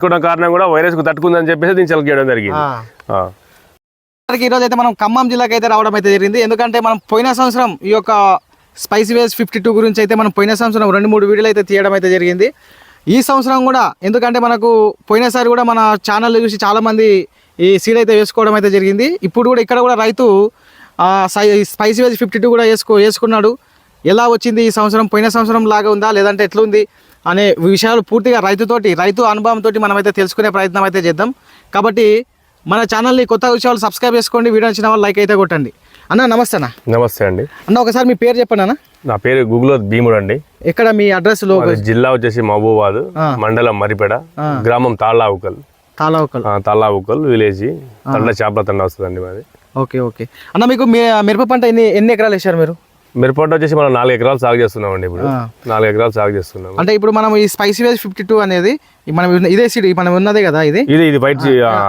పెట్టుకోవడం కారణం కూడా వైరస్కు తట్టుకుందని చెప్పేసి దీన్ని సెలెక్ట్ చేయడం జరిగింది. ఈ రోజు అయితే మనం ఖమ్మం జిల్లాకి అయితే రావడం అయితే జరిగింది. ఎందుకంటే మనం పోయిన సంవత్సరం ఈ యొక్క స్పైసీ వేస్ ఫిఫ్టీ టూ గురించి అయితే మనం పోయిన సంవత్సరం రెండు మూడు వీడియోలు అయితే తీయడం అయితే జరిగింది. ఈ సంవత్సరం కూడా ఎందుకంటే మనకు పోయినసారి కూడా మన ఛానల్ చూసి చాలామంది ఈ సీడ్ అయితే వేసుకోవడం అయితే జరిగింది. ఇప్పుడు కూడా ఇక్కడ కూడా రైతు స్పైసీ వేస్ ఫిఫ్టీ టూ కూడా వేసుకో వేసుకున్నాడు. ఎలా వచ్చింది ఈ సంవత్సరం? పోయిన సంవత్సరం లాగా ఉందా? లేదంటే ఎట్లుంది? అనే విషయాలు పూర్తిగా రైతుతోటి రైతు అనుభవంతో మనమైతే తెలుసుకునే ప్రయత్నం అయితే చేద్దాం. కాబట్టి మన ఛానల్ని కొత్త విషయాలు సబ్స్క్రైబ్ చేసుకోండి. వీడియో నచ్చిన వాళ్ళు లైక్ అయితే కొట్టండి. అన్న నమస్తే అన్న. నమస్తే అండి. అన్న ఒకసారి మీ పేరు చెప్పండి అన్న. నా పేరు గూగుల్ భీముడు అండి. ఎక్కడ మీ అడ్రస్లో జిల్లా వచ్చేసి మహబూబాద్ మండలం మరిపేడ గ్రామం తాళావకల్ ఆ, తాళ్ళావుకల్ విలేజ్. తండ చేపల తండ వస్తుందండి మాది. Okay okay. అన్న మీకు మీ మిరప పంట ఎన్ని ఎన్ని ఎకరాలు వేశారు మీరు? మిరపంట వచ్చేసి మనం నాలుగు ఎకరాలు సాగు చేస్తున్నామండి ఇప్పుడు. నాలుగు ఎకరాలు సాగు చేస్తున్నాం అంటే ఇప్పుడు మనం ఈ స్పైసీ వేజ్ ఫిఫ్టీ టూ అనేది మనం ఇదే సీడ్ మనం ఉన్నదే కదా ఇది? ఇది ఇది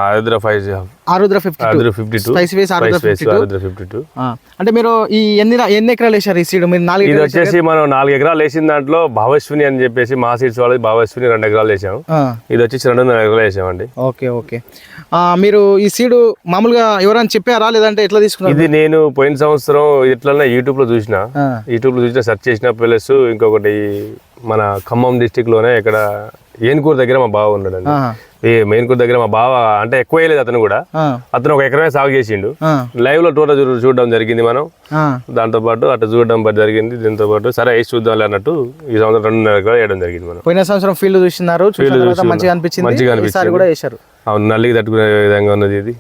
Arudra five Arudra fifty Arudra fifty two spicy ways Arudra fifty two Arudra fifty two అంటే మీరు ఈ ఎన్ని ఎన్ని ఎకరాలు వేశారు ఈ సీడ్ మీరు నాలుగు ఇది వచ్చేసి మనం నాలుగు ఎకరాలు వేసిన దాంట్లో భావస్విని అని చెప్పేసి మా సీడ్స్ వాళ్ళది భావస్విని రెండు ఎకరాలు వేసాం ఆ, ఇది వచ్చేసి రెండున్నర ఎకరాలు వేసామండి. Okay okay. మీరు ఈ సీడు మామూలుగా ఎవరైనా చెప్పారా? లేదంటే ఎట్లా తీసుకున్నారు? ఇది నేను పోయిన సంవత్సరం ఇట్లనే యూట్యూబ్లో చూసిన. యూట్యూబ్లో చూసిన సెర్చ్ చేసిన ప్లస్ ఇంకొకటి మన ఖమ్మం డిస్టిక్లోనే ఇక్కడ ఏనుకూరు దగ్గర మా బావ ఉన్నాడండి. ఈ మెయిన్కూరు దగ్గర మా బావ అంటే ఎక్కువ వేయలేదు అతను కూడా. అతను ఒక ఎకరమే సాగు చేసిండు. లైవ్లో టోటల్ చూడడం జరిగింది మనం. దాంతో పాటు అట్లా చూడడం జరిగింది. దీంతో పాటు సరే వేసి చూద్దాం అన్నట్టు ఈ సంవత్సరం రెండున్నర ఎకరాలు వేయడం జరిగింది మనం. పోయిన సంవత్సరం ఫీల్డ్ చూసినారు. మంచిగా అనిపించింది. మంచిగా ఈసారి కూడా వేశారు. అవును నల్లికి తట్టుకునే విధంగా ఉన్నది ఇది.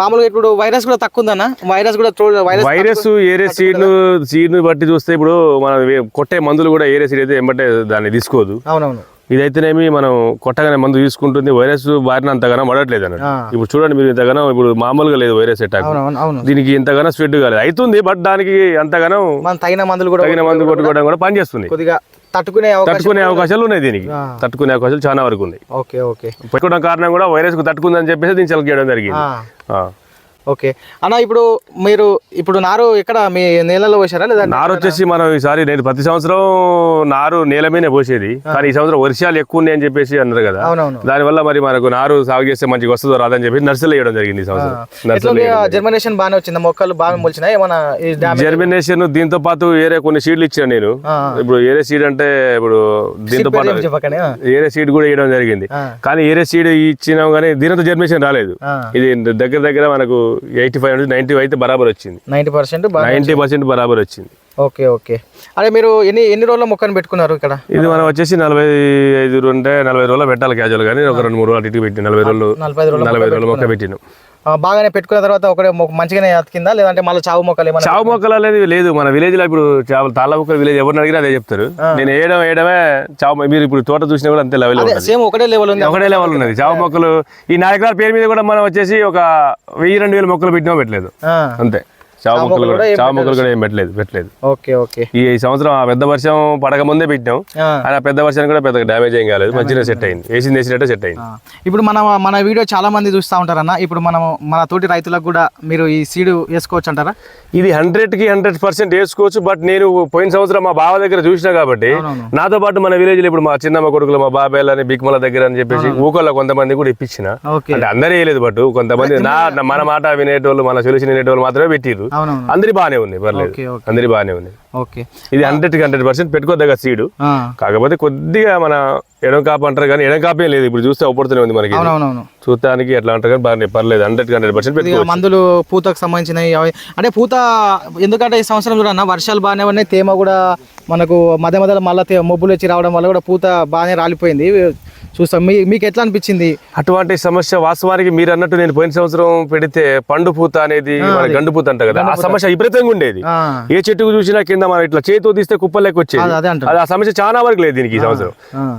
మామూలుగా ఇప్పుడు వైరస్ కూడా తక్కువ ఉందన్న? వైరస్ కూడా వైరస్ ఏరే సీడ్ సీడ్ని బట్టి చూస్తే ఇప్పుడు మనం కొట్టే మందులు కూడా ఏరే సీడ్ అయితే ఎంబటే దాన్ని తీసుకోదు. అవునవును. ఇదైతేనేమి మనం కొట్టగానే మందు తీసుకుంటుంది వైరస్ బారిన అంతగానో పడట్లేదు అన్నట్టు. ఇప్పుడు చూడండి మీరు ఇంతగానో ఇప్పుడు మామూలుగా లేదు వైరస్ అటాక్ దీనికి ఇంతగానో స్ప్రెడ్ కాలేదు. అవుతుంది బట్ దానికి అంతగానో మనం తగిన మందులు కూడా తగిన మందు కొట్టుకోవడం కూడా పనిచేస్తుంది. కొద్దిగా తట్టుకునే తట్టుకునే అవకాశాలు ఉన్నాయి దీనికి. తట్టుకునే అవకాశాలు చాలా వరకు ఉన్నాయి. Okay okay. పెట్టుకోవడం కారణం కూడా వైరస్కు తట్టుకుందని చెప్పేసి దీన్ని సెలెక్ట్ చేయడం జరిగింది. ఓకే. అన్న ఇప్పుడు మీరు ఇప్పుడు నారు ఎక్కడ? మీ నేలలో పోసారా లేదా? నారు వచ్చేసి మనం ఈసారి నేను ప్రతి సంవత్సరం నారు నేల మీదనే పోసేది. కానీ ఈ సంవత్సరం వర్షాలు ఎక్కువ ఉన్నాయని చెప్పేసి అన్నారు కదా. దానివల్ల మరి మనకు నారు సాగు చేస్తే మంచిగా వస్తుందో రాదని చెప్పి నర్సరీలో వేయడం జరిగింది ఈ సంవత్సరం. జర్మినేషన్ బాగానే వచ్చింది? మొక్కలు బాగా మొలిచినాయి? ఏమన్నా జర్మినేషన్ దీంతో పాటు ఏరే కొన్ని సీడ్లు ఇచ్చాను నేను. ఇప్పుడు ఏరే సీడ్ అంటే ఇప్పుడు దీంతో పాటు ఏరే సీడ్ కూడా వేయడం జరిగింది. కానీ ఏరే సీడ్ ఇచ్చినాం కానీ దీనితో జర్మినేషన్ రాలేదు. ఇది దగ్గర దగ్గర మనకు ఎయిటీ ఫైవ్ నుంచి నైన్టీ అయితే బరాబర్ వచ్చింది. నైంటీ పర్సెంట్ నైన్టీ పర్సెంట్ బరాబర్ వచ్చింది. Okay okay. అదే మీరు ఎన్ని ఎన్ని రోజుల మొక్కను పెట్టుకున్నారు ఇక్కడ? ఇది మనం వచ్చేసి నలభై ఐదు ఉంటే నలభై రోజులు పెట్టాలి క్యాజువల్ కానీ ఒక రెండు మూడు రోజులు ఇటు పెట్టి నలభై రోజులు నలభై రోజుల మొక్క పెట్టినాం. బాగానే పెట్టుకున్న తర్వాత ఒకటే మంచిగానే అతికిందా? లేదంటే మళ్ళీ చావు మొక్కలు ఏమన్నా చావు మొక్కలు అనేది లేదు. మన విలేజ్లో ఇప్పుడు చావు తాళ్ళ మొక్కలు విలేజ్ ఎవరిని అడిగినా అదే చెప్తారు. నేను వేయడం వేయడమే చావు మీరు ఇప్పుడు తోట చూసినా కూడా అంతే లెవెల్ సేమ్ ఒకటే లెవెల్ ఉంది. ఒకటే లెవెల్ ఉన్నది. చావు మొక్కలు ఈ నాయకుల పేరు మీద కూడా మనం వచ్చేసి ఒక వెయ్యి రెండు వేల మొక్కలు పెట్టినా పెట్టలేదు. అంతే. చావు మొక్కలు కూడా చావు మొక్కలు కూడా ఏం పెట్టలేదు పెట్టలేదు. Okay okay. ఈ సంవత్సరం ఆ పెద్ద వర్షం పడక ముందే పెట్టినాం. ఆ, పెద్ద వర్షానికి కూడా పెద్దగా డ్యామేజ్ ఏం కాలేదు. మంచిగా సెట్ అయింది. వేసింది వేసినట్టే సెట్ అయింది. ఇప్పుడు మన మన వీడియో చాలా మంది చూస్తూ ఉంటారన్న. ఇప్పుడు మనం మన తోటి రైతులకు కూడా మీరు ఈ సీడ్ వేసుకోవచ్చు అంటారా? ఇది హండ్రెడ్కి హండ్రెడ్ పర్సెంట్ వేసుకోవచ్చు. బట్ నేను పోయిన సంవత్సరం మా బావ దగ్గర చూసినా కాబట్టి. నాతో పాటు మన విలేజ్లో ఇప్పుడు మా చిన్నమ్మ కొడుకులు మా బాబాయ్ అని బిక్మల దగ్గర అని చెప్పేసి ఊకోళ్ళ కొంతమంది కూడా ఇప్పించిన. అంటే అందరూ వేయలేదు బట్ కొంతమంది నా మన మాట వినేటోళ్ళు మన సొల్యూషన్ వినేటోళ్ళు మాత్రమే అవునవును అందరి బాగానే ఉన్నాయి పర్లేదు. అందరి బాగానే ఉన్నాయి ఓకే. ఇది హండ్రెడ్కి హండ్రెడ్ పర్సెంట్ పెట్టుకోదగ్గ సీడు. కాకపోతే కొద్దిగా మన ఎడం కాపు అంటారు కానీ ఎడం కాపే లేదు. ఇప్పుడు చూస్తే ఒప్పుడుతూనే ఉంది మనకి చూడటానికి ఎట్లా అంటారు కానీ బాగానే పర్లేదు. హండ్రెడ్ హండ్రెడ్ పర్సెంట్ మందులు పూతకు సంబంధించినవి అవి అంటే పూత ఎందుకంటే ఈ సంవత్సరం చూడన్న వర్షాలు బాగానే ఉన్నాయి. తేమ కూడా మనకు మధ్య మధ్యలో మళ్ళీ మబ్బులు వచ్చి రావడం వల్ల కూడా పూత బాగానే రాలిపోయింది. చూస్తాం. మీ మీకు ఎట్లా అనిపించింది? అటువంటి సమస్య వాస్తవానికి మీరు అన్నట్టు నేను పోయిన సంవత్సరం పెడితే పండు పూత అనేది గండు పూత అంట కదా. ఆ సమస్య విపరీతంగా ఉండేది. ఏ చెట్టుకు చూసినా కింద మనం ఇట్లా చేతితో తీస్తే కుప్పలు లెక్క వచ్చేది ఆ సమస్య చాలా వరకు లేదు దీనికి ఈ సంవత్సరం.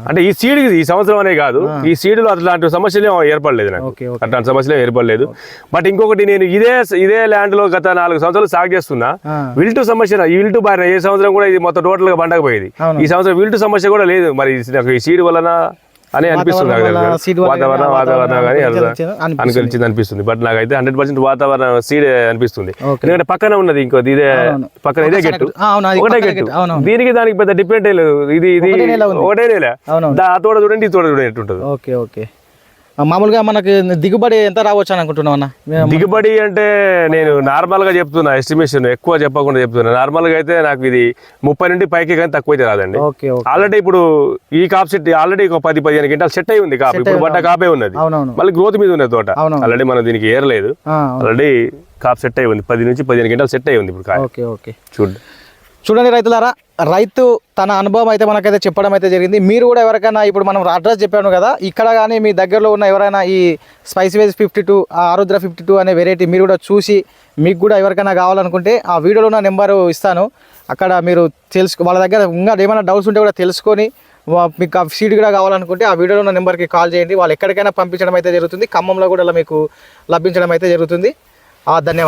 అంటే ఈ సీడ్ ఈ సంవత్సరం అనే కాదు. ఈ సీడ్లో అట్లాంటి సమస్యలు ఏర్పడలేదు నాకు. అట్లాంటి సమస్యలు ఏర్పడలేదు. బట్ ఇంకొకటి నేను ఇదే ఇదే ల్యాండ్లో గత నాలుగు సంవత్సరాలు సాగు చేస్తున్నా. విల్టు సమస్య ఈ విల్టు బారిన ఏ సంవత్సరం కూడా ఇది మొత్తం టోటల్గా పండకపోయేది. ఈ సంవత్సరం విల్టు సమస్య కూడా లేదు. మరి నాకు ఈ సీడ్ వలన అని అనిపిస్తుంది వాతావరణం వాతావరణం కానీ. అనుకరించింది అనిపిస్తుంది. బట్ నాకైతే హండ్రెడ్ పర్సెంట్ వాతావరణం సీడ్ అనిపిస్తుంది. ఎందుకంటే పక్కన ఉన్నది ఇంకో ఇదే. పక్కన ఇదే గెట్టు. ఒకటే గెట్టు. దీనికి దానికి పెద్ద డిఫరెంట్ లేదు. ఇది ఇది ఒకటే నేల ఆ తోట చూడండి ఈ తోట చూడండి ఎట్టుంటుంది. Okay okay. మామూలుగా మనకి దిగుబడి ఎంత రావచ్చు అని అనుకుంటున్నాం అన్న? దిగుబడి అంటే నేను నార్మల్గా చెప్తున్నా ఎస్టిమేషన్ ఎక్కువ చెప్పకుండా చెప్తున్నా. నార్మల్గా అయితే నాకు ఇది ముప్పై నుండి పైకి కానీ తక్కువ అయితే రాదండి ఆల్రెడీ ఇప్పుడు ఈ కాప్ సెట్ ఆల్రెడీ ఒక పది పదిహేను గంటలు సెట్ అయి ఉంది కాప్. ఇప్పుడు బట్ట కాపే ఉన్నది. మళ్ళీ గ్రోత్ మీద ఉన్నది తోట. ఆల్రెడీ మనం దీనికి ఏరలేదు. ఆల్రెడీ కాప్ సెట్ అయి ఉంది. పది నుంచి పదిహేను గంటలు సెట్ అయి ఉంది ఇప్పుడు చూడండి చూడండి రైతులారా రైతు తన అనుభవం అయితే మనకైతే చెప్పడం అయితే జరిగింది. మీరు కూడా ఎవరికైనా ఇప్పుడు మనం అడ్రస్ చెప్పాను కదా ఇక్కడ కానీ మీ దగ్గరలో ఉన్న ఎవరైనా ఈ spicy veg fifty two Arudra fifty two అనే వెరైటీ మీరు కూడా చూసి మీకు కూడా ఎవరికైనా కావాలనుకుంటే ఆ వీడియోలో ఉన్న నెంబరు ఇస్తాను. అక్కడ మీరు తెలుసు వాళ్ళ దగ్గర ఇంకా ఏమైనా డౌట్స్ ఉంటే కూడా తెలుసుకొని మీకు ఆ సీడ్ కూడా కావాలనుకుంటే ఆ వీడియోలో ఉన్న నెంబర్కి కాల్ చేయండి. వాళ్ళు ఎక్కడికైనా పంపించడం అయితే జరుగుతుంది. ఖమ్మంలో కూడా మీకు లభించడం అయితే జరుగుతుంది. ధన్యవాదాలు.